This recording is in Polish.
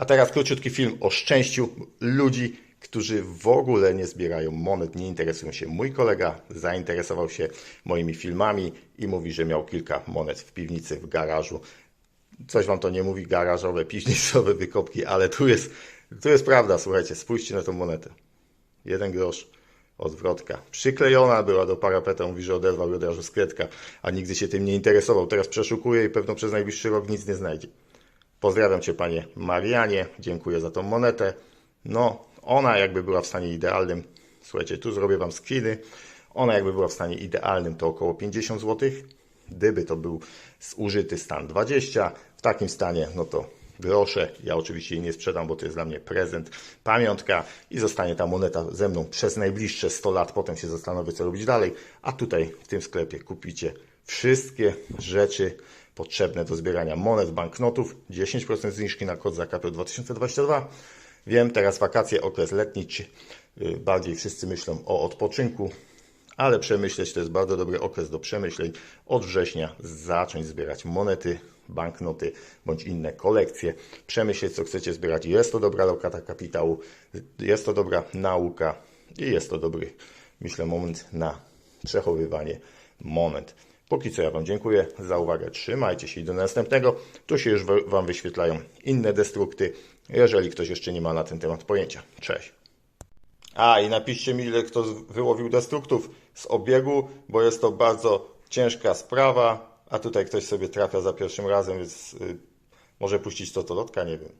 A teraz króciutki film o szczęściu ludzi, którzy w ogóle nie zbierają monet, nie interesują się. Mój kolega zainteresował się moimi filmami i mówi, że miał kilka monet w piwnicy, w garażu. Coś wam to nie mówi, garażowe, piwnicowe wykopki, ale tu jest, tu jest prawda, słuchajcie, spójrzcie na tą monetę. Jeden grosz, odwrotka. Przyklejona była do parapetu, mówi, że oderwał od razu skletka, a nigdy się tym nie interesował. Teraz przeszukuje i pewno przez najbliższy rok nic nie znajdzie. Pozdrawiam Cię, Panie Marianie, dziękuję za tą monetę. No, ona jakby była w stanie idealnym, słuchajcie, tu zrobię Wam screeny, ona jakby była w stanie idealnym to około 50 zł. Gdyby to był zużyty stan 20, w takim stanie, no to grosze. Ja oczywiście jej nie sprzedam, bo to jest dla mnie prezent, pamiątka i zostanie ta moneta ze mną przez najbliższe 100 lat. Potem się zastanowię, co robić dalej. A tutaj w tym sklepie kupicie wszystkie rzeczy potrzebne do zbierania monet, banknotów. 10% zniżki na kod ZAKAPIO 2022. Wiem, teraz wakacje, okres letni, y, bardziej wszyscy myślą o odpoczynku, ale przemyśleć to jest bardzo dobry okres do przemyśleń. Od września zacząć zbierać monety, banknoty bądź inne kolekcje. Przemyśleć, co chcecie zbierać. Jest to dobra lokata kapitału, jest to dobra nauka i jest to dobry, myślę, moment na przechowywanie monet. Póki co ja Wam dziękuję za uwagę. Trzymajcie się i do następnego. Tu się już Wam wyświetlają inne destrukty, jeżeli ktoś jeszcze nie ma na ten temat pojęcia. Cześć. A i napiszcie mi, ile kto wyłowił destruktów z obiegu, bo jest to bardzo ciężka sprawa, a tutaj ktoś sobie trafia za pierwszym razem, więc y, może puścić to do lotka, nie wiem.